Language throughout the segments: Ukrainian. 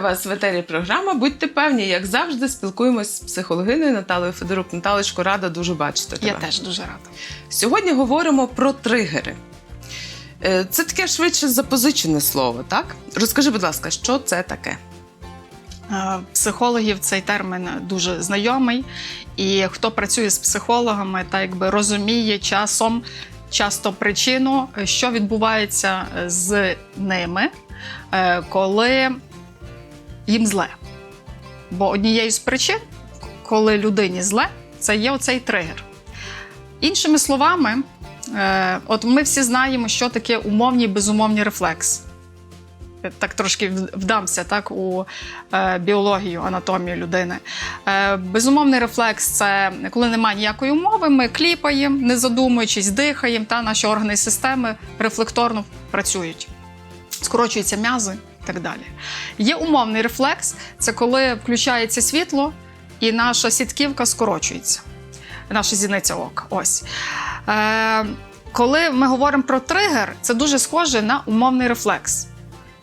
Вітаю вас в етері програма. Будьте певні, як завжди, спілкуємось з психологиною Наталею Федорук. Наталечко, рада дуже бачити тебе. Я теж дуже рада. Сьогодні говоримо про тригери. Е, Це таке швидше запозичене слово, так? Розкажи, будь ласка, що це таке? Психологів цей термін дуже знайомий, і хто працює з психологами, так якби розуміє часом часто причину, що відбувається з ними, е, коли їм зле. Бо однією з причин, коли людині зле, це є оцей тригер. Іншими словами, е, от ми всі знаємо, що таке умовні і безумовні рефлекс. Так трошки вдамся так, у е, біологію, анатомію людини. Е, безумовний рефлекс це коли немає ніякої умови, ми кліпаємо, не задумуючись, дихаємо, та наші органи і системи рефлекторно працюють, скорочуються м'язи і так далі. Є умовний рефлекс це коли включається світло і наша сітківка скорочується, наша зіниця ока. Ось. Е, коли ми говоримо про тригер, це дуже схоже на умовний рефлекс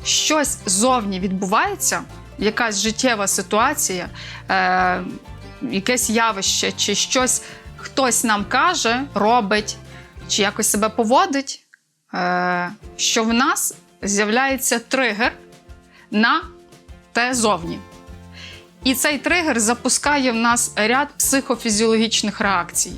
щось зовні відбувається, якась життєва ситуація, е, якесь явище, чи щось хтось нам каже, робить, чи якось себе поводить, е, що в нас з'являється тригер на те зовні. І цей тригер запускає в нас ряд психофізіологічних реакцій.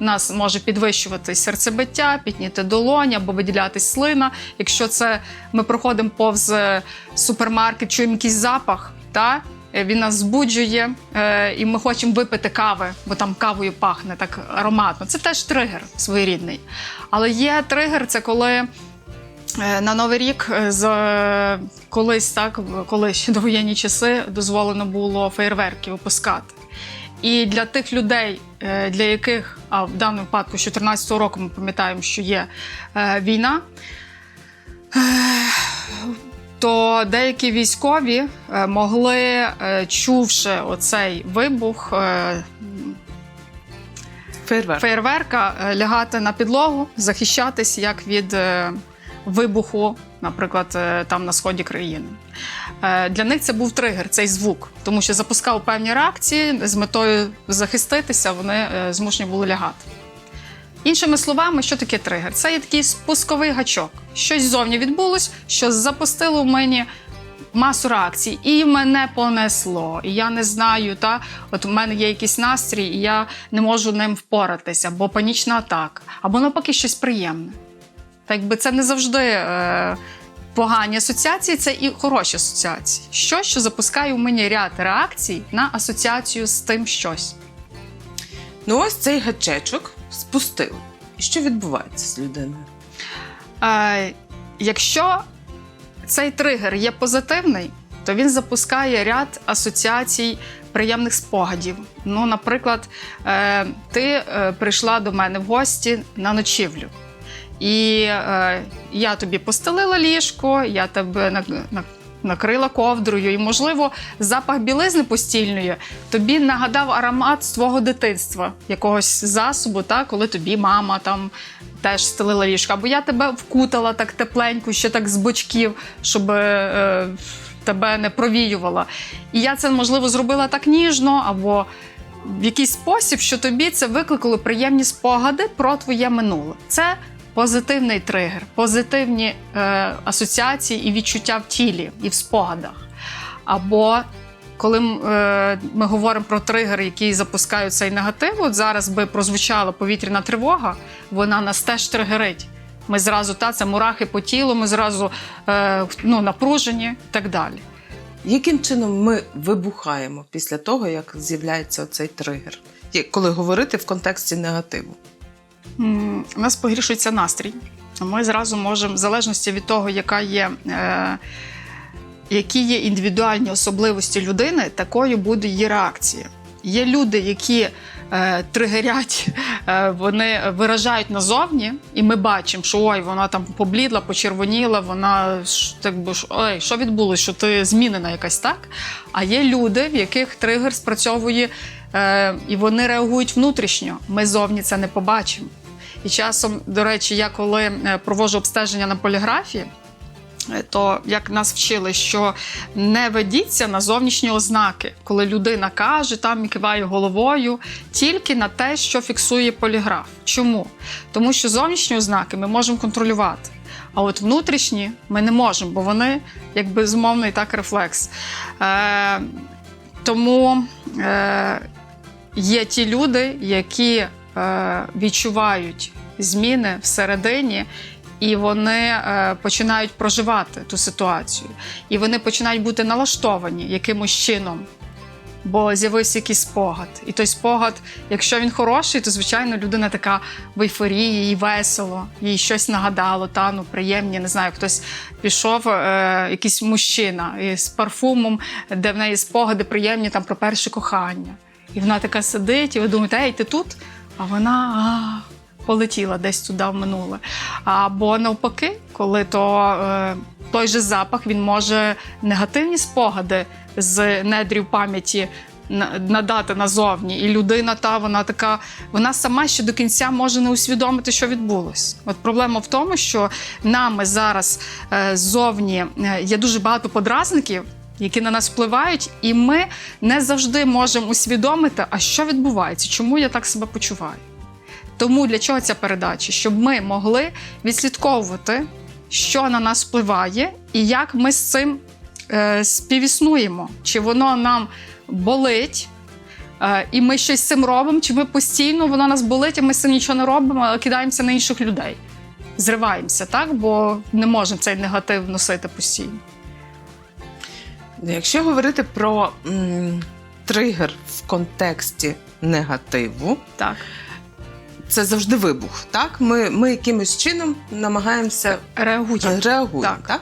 У нас може підвищувати серцебиття, пітніти долоня або виділятись слина. Якщо це ми проходимо повз е, супермаркет, чуємо якийсь запах, та е, він нас збуджує, е, і ми хочемо випити кави, бо там кавою пахне так ароматно. Це теж тригер своєрідний. Але є тригер, це коли. Е, На Новий рік е, з е, колись так, коли ще довоєнні часи дозволено було феєрверки випускати. І для тих людей, для яких, а в даному випадку з 2014 року ми пам'ятаємо, що є війна, то деякі військові могли, чувши оцей вибух Фейерверк. феєрверка, е, лягати на підлогу, захищатись як від вибуху, наприклад, е, там на сході країни. Е, Для них це був тригер, цей звук, тому що запускав певні реакції з метою захиститися, вони е, змушені були лягати. Іншими словами, що таке тригер? Це є такий спусковий гачок. Щось зовні відбулось, що запустило в мені масу реакцій, і мене понесло. І я не знаю, та от у мене є якийсь настрій, і я не можу ним впоратися, або панічна атака, або навпаки щось приємне. Так якби це не завжди е, погані асоціації, це і хороші асоціації. Щось, що запускає у мені ряд реакцій на асоціацію з тим щось. Ну, ось цей гачечок спустили. І що відбувається з людиною? Е, якщо цей тригер є позитивний, то він запускає ряд асоціацій приємних спогадів. Ну, наприклад, е, ти е, прийшла до мене в гості на ночівлю. І е, я тобі постелила ліжко, я тебе на, на, накрила ковдрою, і, можливо, запах білизни постільної тобі нагадав аромат з твого дитинства, якогось засобу, та, коли тобі мама там теж стелила ліжко. Або я тебе вкутала так тепленько, ще так з бочків, щоб е, тебе не провіювала. І я це, можливо, зробила так ніжно, або в якийсь спосіб, що тобі це викликало приємні спогади про твоє минуле. Це позитивний тригер, позитивні е, асоціації і відчуття в тілі і в спогадах. Або коли е, ми говоримо про тригери, які запускають цей негатив, от зараз би прозвучала повітряна тривога, вона нас теж тригерить. Ми зразу та це мурахи по тілу, ми зразу е, ну, напружені і так далі. Яким чином ми вибухаємо після того, як з'являється цей тригер? Коли говорити в контексті негативу? У нас погіршується настрій. Ми зразу можемо, в залежності від того, яка є, е, які є індивідуальні особливості людини, такою буде її реакція. Є люди, які е, тригерять, е, вони виражають назовні, і ми бачимо, що ой, вона там поблідла, почервоніла, вона так би ой, що відбулося, що ти змінена якась так. А є люди, в яких тригер спрацьовує, е, і вони реагують внутрішньо. Ми зовні це не побачимо. І часом, до речі, я коли е, проводжу обстеження на поліграфії, е, то як нас вчили, що не ведіться на зовнішні ознаки, коли людина каже там киває головою, тільки на те, що фіксує поліграф. Чому? Тому що зовнішні ознаки ми можемо контролювати. А от внутрішні ми не можемо, бо вони як безумовний так рефлекс. Е, тому е, є ті люди, які е, відчувають зміни всередині, і вони е, починають проживати ту ситуацію. І вони починають бути налаштовані якимось чином. Бо з'явився якийсь спогад. І той спогад, якщо він хороший, то звичайно людина така в ейфорії, їй весело, їй щось нагадало, та ну приємні. Не знаю, хтось пішов, е, якийсь мужчина із парфумом, де в неї спогади приємні там про перше кохання. І вона така сидить, і ви думаєте, ей, ти тут? А вона а, полетіла десь туди в минуле. Або навпаки, коли то е, той же запах він може негативні спогади з недрів пам'яті надати назовні. І людина та вона така, вона сама ще до кінця може не усвідомити, що відбулось. От проблема в тому, що нами зараз е, ззовні е, є дуже багато подразників. Які на нас впливають, і ми не завжди можемо усвідомити, а що відбувається, чому я так себе почуваю. Тому для чого ця передача? Щоб ми могли відслідковувати, що на нас впливає, і як ми з цим е, співіснуємо. Чи воно нам болить, е, і ми щось з цим робимо, чи ми постійно воно нас болить, і ми з цим нічого не робимо, а кидаємося на інших людей. Зриваємося, так? Бо не можемо цей негатив носити постійно. Якщо говорити про м, тригер в контексті негативу, Так. це завжди вибух. Так? Ми, ми якимось чином намагаємося Реагуємо. реагуємо. Так. Так.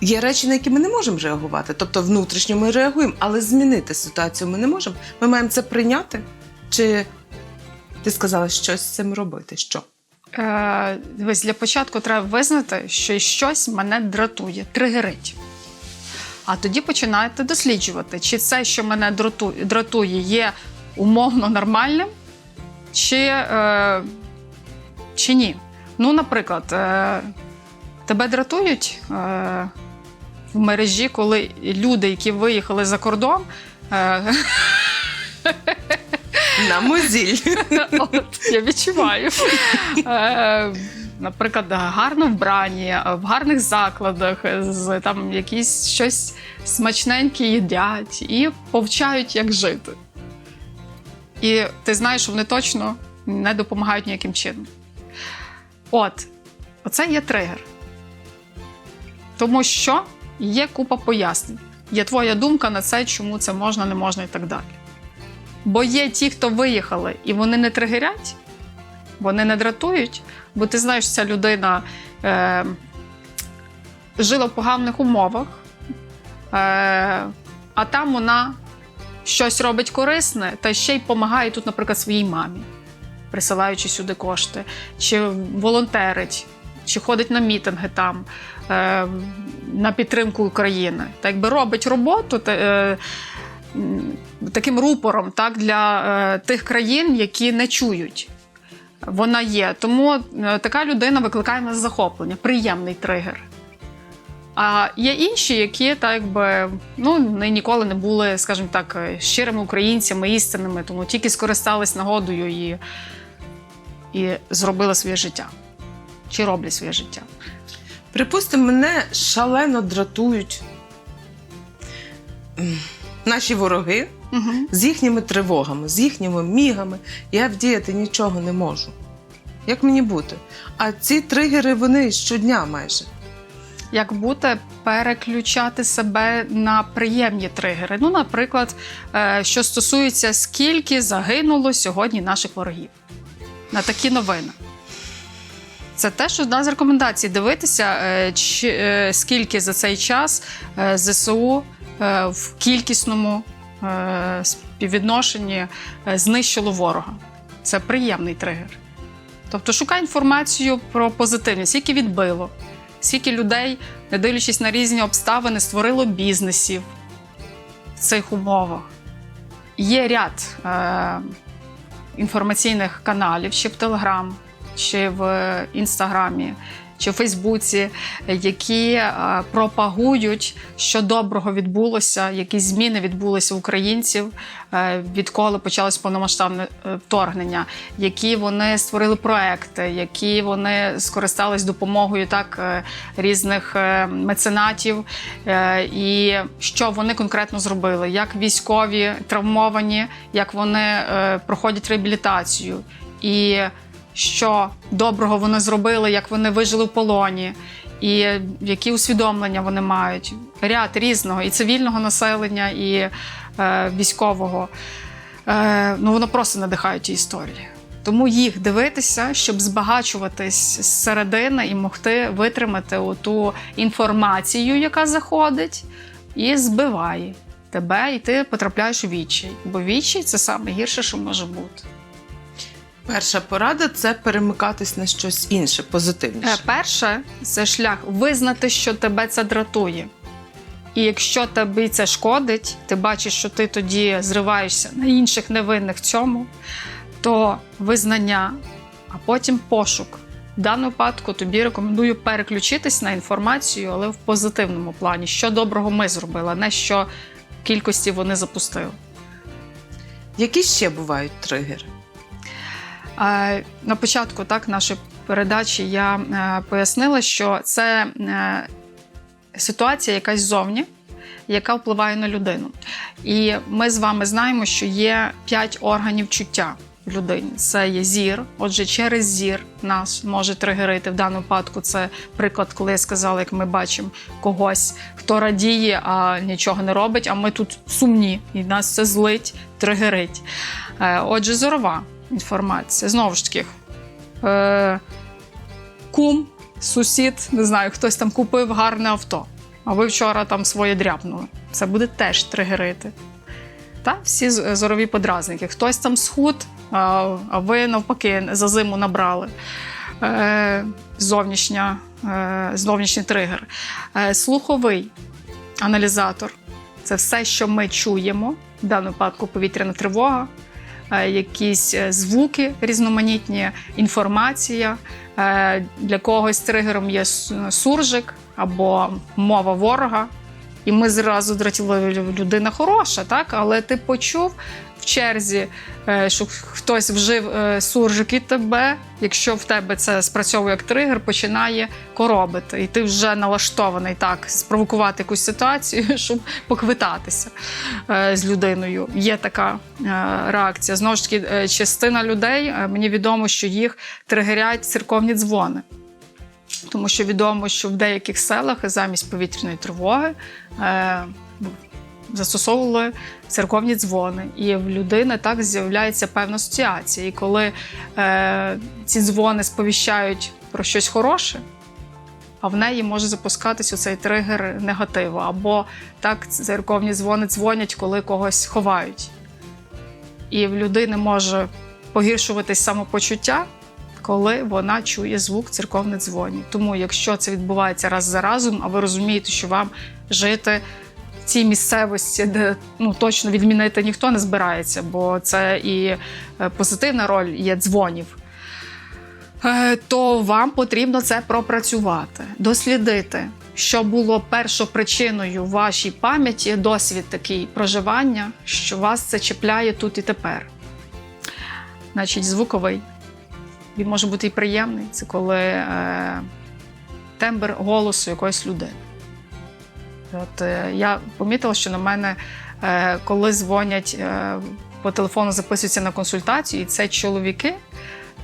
Є речі, на які ми не можемо реагувати. Тобто внутрішньо ми реагуємо, але змінити ситуацію ми не можемо. Ми маємо це прийняти. Чи ти сказала щось з цим робити? Що? Е, дивись, для початку треба визнати, що щось мене дратує, тригерить. А тоді починаєте досліджувати, чи це, що мене дратує, є умовно нормальним, чи, е, чи ні. Ну, наприклад, е, тебе дратують е, в мережі, коли люди, які виїхали за кордон, е, На мозіль. От, я відчуваю. Е, Наприклад, гарно вбрані, в гарних закладах, з там якісь щось смачненьке їдять і повчають, як жити. І ти знаєш, що вони точно не допомагають ніяким чином. От, оце є тригер. Тому що є купа пояснень. Є твоя думка на це, чому це можна, не можна і так далі. Бо є ті, хто виїхали, і вони не тригерять, вони не дратують, бо ти знаєш, ця людина е, жила в поганих умовах, е, а там вона щось робить корисне та ще й допомагає тут, наприклад, своїй мамі, присилаючи сюди кошти, чи волонтерить, чи ходить на мітинги там е, на підтримку України. Так якби робить роботу. Та, е, таким рупором так, для е, тих країн, які не чують. Вона є. Тому е, така людина викликає нас захоплення, приємний тригер. А є інші, які так якби ну ніколи не були, скажімо так, е, щирими українцями, істинними, тому тільки скористались нагодою і, і зробили своє життя. Чи роблять своє життя. Припустимо, мене шалено дратують наші вороги Угу. з їхніми тривогами, з їхніми мігами. Я вдіяти нічого не можу. Як мені бути? А ці тригери вони щодня майже. як бути переключати себе на приємні тригери. Ну, наприклад, е, що стосується скільки загинуло сьогодні наших ворогів на такі новини. Це те, що одна з рекомендацій дивитися, е, чи, е, скільки за цей час ЗСУ в кількісному е, співвідношенні е, знищило ворога. Це приємний тригер. Тобто шукай інформацію про позитивність, скільки відбило, скільки людей, не дивлячись на різні обставини, створило бізнесів в цих умовах. Є ряд е, інформаційних каналів, чи в Телеграм, чи в Інстаграмі, чи в Фейсбуці, які е, пропагують, що доброго відбулося, які зміни відбулися у українців, е, відколи почалось повномасштабне е, вторгнення, які вони створили проекти, які вони скористались допомогою так різних меценатів, і що вони конкретно зробили, як військові травмовані, як вони проходять реабілітацію. І що доброго вони зробили, як вони вижили в полоні, і які усвідомлення вони мають. Ряд різного і цивільного населення, і е, військового. Е, ну, воно просто надихає ті історії. Тому їх дивитися, щоб збагачуватись зсередини і могти витримати ту інформацію, яка заходить, і збиває тебе, і ти потрапляєш у відчай. Бо відчай це саме гірше, що може бути. Перша порада це перемикатись на щось інше, Е, позитивніше. Перше, це шлях визнати, що тебе це дратує. І якщо тобі це шкодить, ти бачиш, що ти тоді зриваєшся на інших невинних в цьому, то визнання, а потім пошук. В даному випадку тобі рекомендую переключитись на інформацію, але в позитивному плані, що доброго ми зробили, а не що кількості вони запустили. Які ще бувають тригери? На початку так, нашої передачі я е, пояснила, що це е, ситуація якась зовні, яка впливає на людину. І ми з вами знаємо, що є п'ять органів чуття в людині. Це є зір. Отже, через зір нас може тригерити. В даному випадку це приклад, коли я сказала, як ми бачимо когось, хто радіє, а нічого не робить. А ми тут сумні, і нас це злить, тригерить. Е, Отже, зорова інформація. Знову ж таки, е, кум, сусід, не знаю, хтось там купив гарне авто, а ви вчора там своє дряпнули. Це буде теж тригерити. Та? Всі зорові подразники. Хтось там схуд, а ви навпаки за зиму набрали. Е, зовнішня, е, зовнішній тригер. Е, слуховий аналізатор це все, що ми чуємо, в даному випадку повітряна тривога, е, якісь е, звуки різноманітні, інформація. Е, Для когось тригером є суржик або мова ворога. І ми зразу дратіли людина хороша, так? Але ти почув черзі, е, що хтось вжив е, суржик і тебе, якщо в тебе це спрацьовує як тригер, починає коробити. І ти вже налаштований так, спровокувати якусь ситуацію, щоб поквитатися е, з людиною. Є така реакція. Знову ж таки, частина людей, мені відомо, що їх тригерять церковні дзвони. Тому що відомо, що в деяких селах замість повітряної тривоги застосовували церковні дзвони. І в людини так з'являється певна асоціація. І коли е, ці дзвони сповіщають про щось хороше, а в неї може запускатися цей тригер негативу. Або так церковні дзвони дзвонять, коли когось ховають. І в людини може погіршуватись самопочуття, коли вона чує звук церковних дзвонів. Тому, якщо це відбувається раз за разом, а ви розумієте, що вам жити цій місцевості, де ну точно відмінити ніхто не збирається, бо це і е, позитивна роль є дзвонів. е, То вам потрібно це пропрацювати, дослідити, що було першопричиною в вашій пам'яті, досвід такий проживання, що вас це чіпляє тут і тепер. Значить, звуковий. Він може бути і приємний. Це коли е, тембр голосу якоїсь людини. От е, я помітила, що на мене, е, коли дзвонять е, по телефону, записуються на консультацію, і це чоловіки,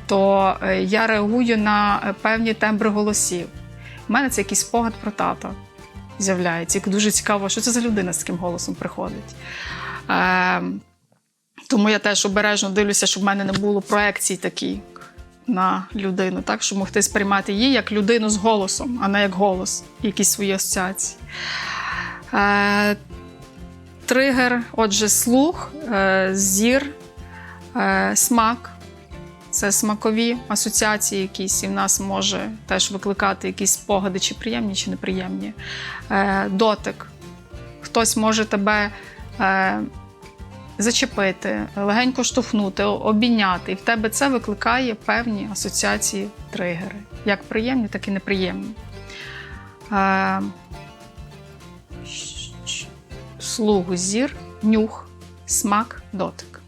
то я реагую на певні тембри голосів. У мене це якийсь спогад про тата з'являється. І дуже цікаво, що це за людина з таким голосом приходить. Тому я теж обережно дивлюся, щоб в мене не було проекцій таких на людину, так, щоб могти сприймати її як людину з голосом, а не як голос, якісь свої асоціації. Е, тригер, отже, слух, е, зір, е, смак. Це смакові асоціації, якісь і в нас може теж викликати якісь спогади, чи приємні, чи неприємні. Дотик. Хтось може тебе зачепити, легенько штовхнути, обійняти, і в тебе це викликає певні асоціації тригери. як приємні, так і неприємні. Слугу зір, нюх, смак, дотик.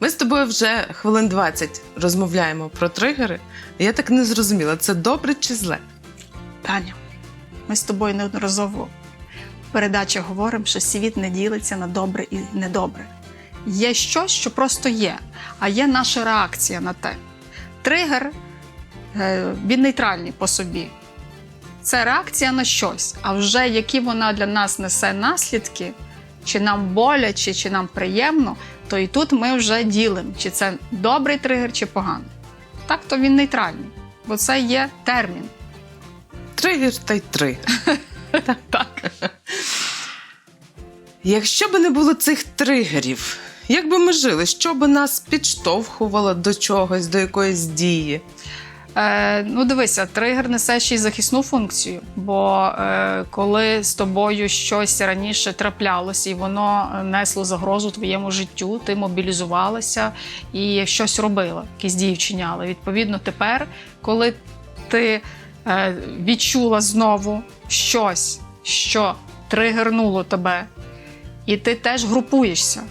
Ми з тобою вже хвилин 20 розмовляємо про тригери. Я так не зрозуміла, це добре чи зле? Таня, ми з тобою неодноразово в передачі говоримо, що світ не ділиться на добре і недобре. Є щось, що просто є, а є наша реакція на те. Тригер е, він нейтральний по собі. Це реакція на щось. А вже які вона для нас несе наслідки, чи нам боляче, чи нам приємно, то і тут ми вже ділимо, чи це добрий тригер, чи поганий. Так, то він нейтральний, бо це є термін. Тригер та й тригер. Так. Якщо б не було цих тригерів, як би ми жили, що би нас підштовхувало до чогось, до якоїсь дії? Е, ну, дивися, тригер несе ще й захисну функцію, бо е, коли з тобою щось раніше траплялося і воно несло загрозу твоєму життю, ти мобілізувалася і щось робила, якісь дії вчиняла. Відповідно, тепер, коли ти е, відчула знову щось, що тригернуло тебе, і ти теж групуєшся.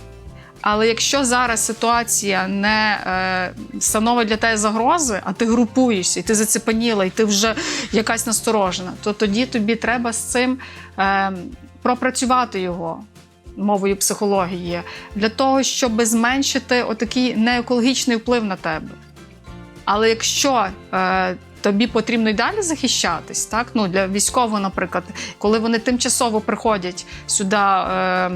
Але якщо зараз ситуація не е, становить для тебе загрози, а ти групуєшся, і ти зацепаніла, і ти вже якась насторожена, то тоді тобі треба з цим е, пропрацювати його мовою психології для того, щоб зменшити отакий неекологічний вплив на тебе. Але якщо е, тобі потрібно й далі захищатись, так ну для військового, наприклад, коли вони тимчасово приходять сюди. Е,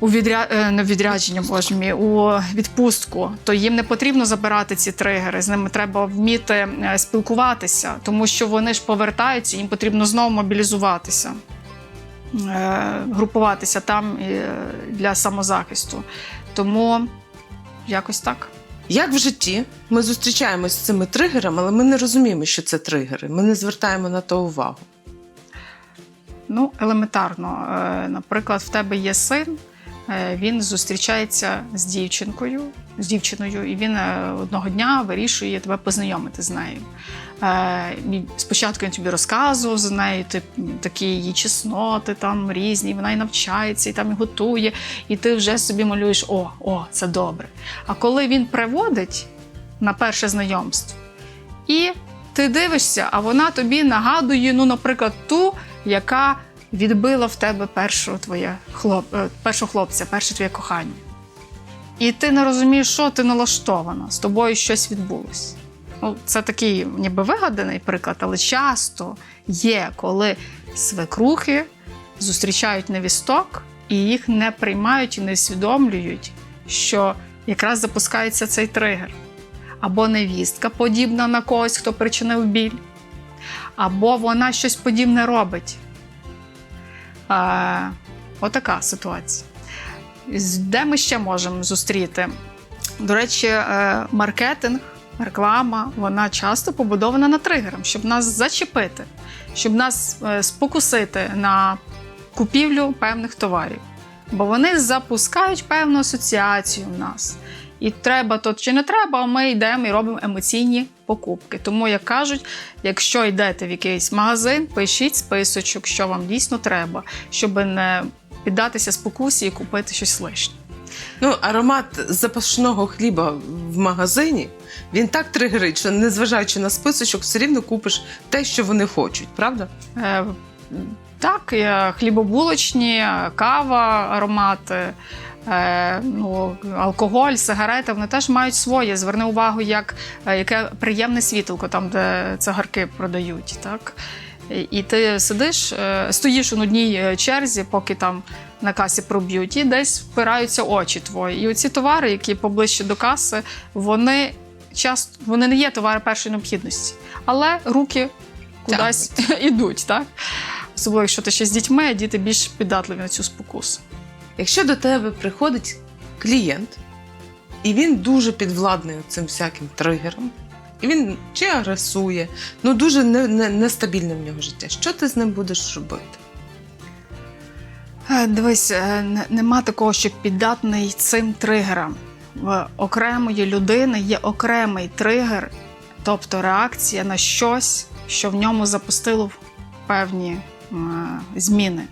у відря... е, не відрядження, боже мій, у відпустку, то їм не потрібно забирати ці тригери. З ними треба вміти е, спілкуватися, тому що вони ж повертаються, їм потрібно знову мобілізуватися, е, групуватися там для самозахисту. Тому якось так. Як в житті ми зустрічаємось з цими тригерами, але ми не розуміємо, що це тригери. Ми не звертаємо на то увагу. Ну, елементарно. Наприклад, в тебе є син, він зустрічається з дівчинкою, з дівчиною, і він е, одного дня вирішує тебе познайомити з нею. Е, Спочатку він тобі розказував за нею, ти такі її чесноти там різні, вона і навчається, і там і готує, і ти вже собі малюєш: о, о, це добре. А коли він приводить на перше знайомство, і ти дивишся, а вона тобі нагадує, ну, наприклад, ту, яка відбила в тебе першого твоє хлоп, е, першого хлопця, перше твоє кохання. І ти не розумієш, що ти налаштована, з тобою щось відбулося. Ну, це такий ніби вигаданий приклад, але часто є, коли свекрухи зустрічають невісток і їх не приймають і не усвідомлюють, що якраз запускається цей тригер. Або невістка подібна на когось, хто причинив біль, або вона щось подібне робить. Е, отака ситуація. Де ми ще можемо зустріти? До речі, е, маркетинг, реклама, вона часто побудована на тригерах, щоб нас зачепити, щоб нас е, спокусити на купівлю певних товарів. Бо вони запускають певну асоціацію в нас. І треба то чи не треба, ми йдемо і робимо емоційні покупки. Тому, як кажуть, якщо йдете в якийсь магазин, пишіть списочок, що вам дійсно треба, щоб не піддатися спокусі і купити щось лишнє. Ну, аромат запашного хліба в магазині він так тригерить, що незважаючи на списочок, все рівно купиш те, що вони хочуть, правда? Е, так, хлібобулочні, кава, аромати. Е, ну, алкоголь, сигарети, вони теж мають своє. Зверни увагу, як, е, яке приємне світилко там, де цигарки продають. Так? І- ти сидиш, е, стоїш у нудній черзі, поки там на касі проб'ють, і десь впираються очі твої. І оці товари, які поближче до каси, вони часто вони не є товари першої необхідності, але руки кудись ідуть, так? Особливо, якщо ти ще з дітьми, а діти більш піддатливі на цю спокусу. Якщо до тебе приходить клієнт, і він дуже підвладний цим всяким тригером, і він чи агресує, ну дуже не, не, в нього життя. Що ти з ним будеш робити? Е, Дивись, е, нема такого, що піддатний цим тригерам. В окремої людини є окремий тригер, тобто реакція на щось, що в ньому запустило певні е, зміни.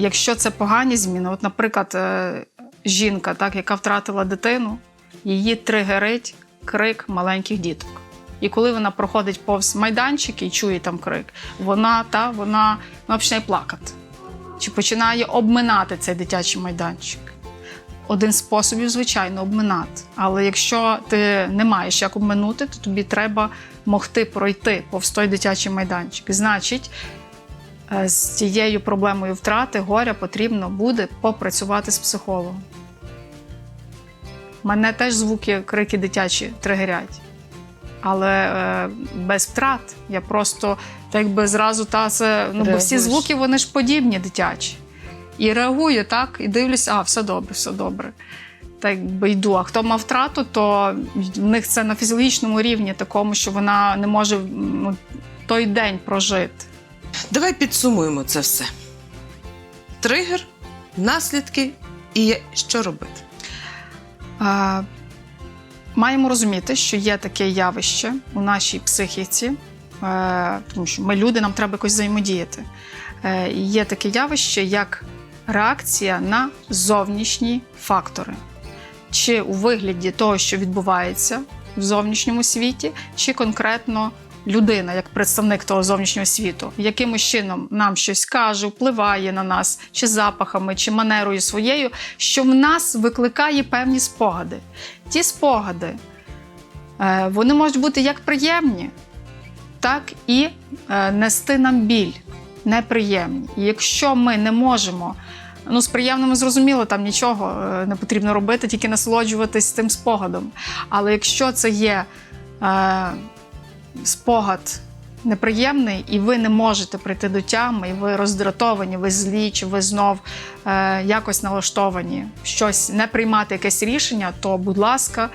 Якщо це погані зміни, от, наприклад, е, жінка, так, яка втратила дитину, її тригерить крик маленьких діток. І коли вона проходить повз майданчик і чує там крик, вона та вона, вона починає плакати чи починає обминати цей дитячий майданчик. Один з способів, звичайно, обминати. Але якщо ти не маєш як обминути, то тобі треба могти пройти повз той дитячий майданчик. Значить, з цією проблемою втрати горя потрібно буде попрацювати з психологом. Мене теж звуки, крики дитячі тригерять. Але е, без втрат я просто так якби зразу та це. Ну, бо всі звуки вони ж подібні дитячі. І реагую так, і дивлюся, а все добре, все добре. Так якби йду. А хто мав втрату, то в них це на фізіологічному рівні, такому, що вона не може ну, той день прожити. Давай підсумуємо це все. Тригер, наслідки і що робити. Е, Маємо розуміти, що є таке явище у нашій психіці, е, тому що ми люди, нам треба якось взаємодіяти. Е, Є таке явище, як реакція на зовнішні фактори, чи у вигляді того, що відбувається в зовнішньому світі, чи конкретно людина, як представник того зовнішнього світу, якимось чином нам щось каже, впливає на нас, чи запахами, чи манерою своєю, що в нас викликає певні спогади. Ті спогади е, вони можуть бути як приємні, так і е, нести нам біль, неприємні. І якщо ми не можемо, ну з приємними зрозуміло, там нічого е, не потрібно робити, тільки насолоджуватись тим спогадом. Але якщо це є спогад неприємний, і ви не можете прийти до тями, і ви роздратовані, ви злі, чи ви знов е, якось налаштовані щось не приймати якесь рішення, то, будь ласка,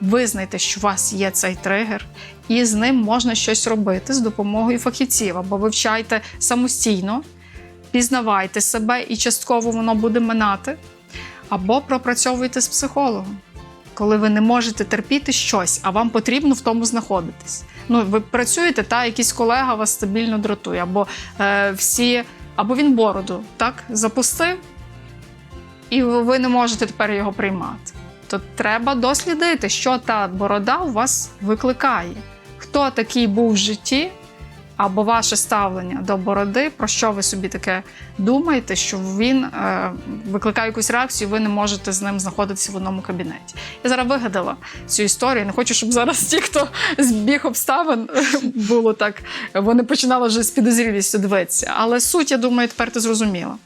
визнайте, що у вас є цей тригер, і з ним можна щось робити з допомогою фахівців або вивчайте самостійно, пізнавайте себе, і частково воно буде минати, або пропрацьовуйте з психологом. Коли ви не можете терпіти щось, а вам потрібно в тому знаходитись. Ну, ви працюєте, та якийсь колега вас стабільно дратує, або е, всі, або він бороду так запустив, і ви не можете тепер його приймати. То треба дослідити, що та борода у вас викликає. Хто такий був в житті, або ваше ставлення до бороди, про що ви собі таке думаєте, що він е, викликає якусь реакцію, ви не можете з ним знаходитися в одному кабінеті. Я зараз вигадала цю історію. Не хочу, щоб зараз ті, хто збіг обставин, було так, вони починали вже з підозрілістю дивитися. Але суть, я думаю, тепер ти зрозуміла.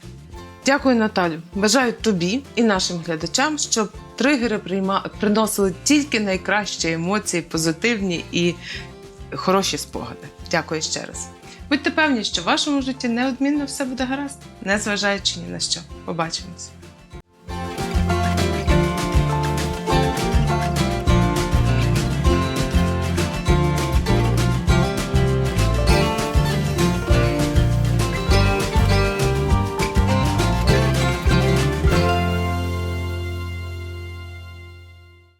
Дякую, Наталю. Бажаю тобі і нашим глядачам, щоб тригери прийма... приносили тільки найкращі емоції, позитивні і хороші спогади. Дякую ще раз. Будьте певні, що в вашому житті неодмінно все буде гаразд, незважаючи ні на що. Побачимось.